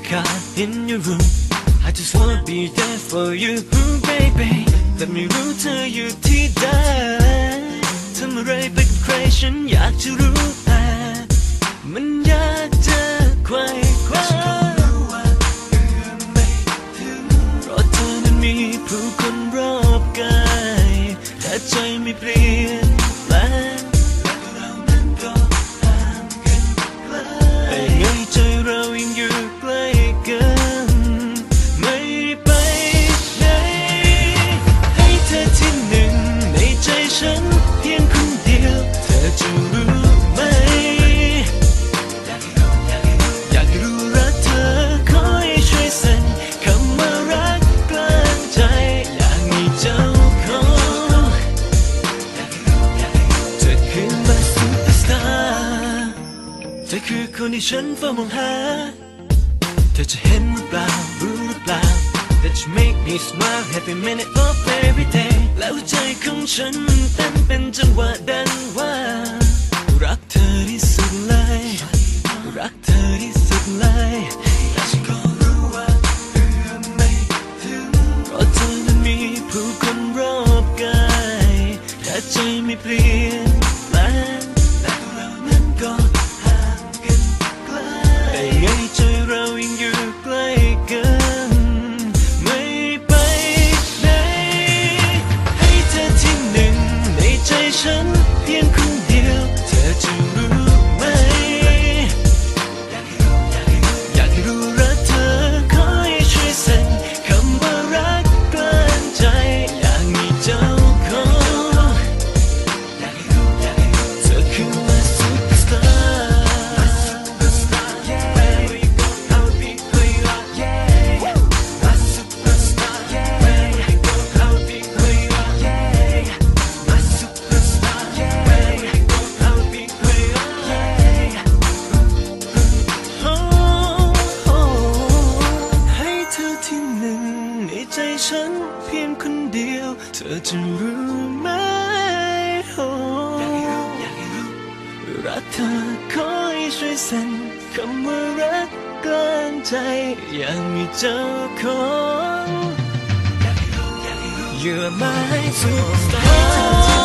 your car, in your room I just wanna be there for you, baby แต่ไม่รู้เธออยู่ที่ใดทำอะไรเป็นใครฉันอยากจะรู้แต่มันยาเธอไม่ถึงเพราะเธอนั้นมีผู้คนรอบกายแต่ใจไม่เปลี่ยน คือคนที่ฉันเฝ้ามองหา เธอจะเห็นหรือเปล่ารู้หรือเปล่า That you make me smile every minute of every day แล้วใจของฉันเต้นเป็นจังหวะดังว่า รักเธอที่สุดเลย รักเธอที่สุดเลยแต่ฉันก็รู้ว่าเอื้อมไม่ถึงเพราะเธอนั้นมีผู้คนรอบกายแต่ใจไม่เปลี่ยน เธอจะรู้ไหมโอ้รักเธอขอให้ช่วยสั่นคำว่ารักกลางใจ อยากมีเจ้าของ You're my superstar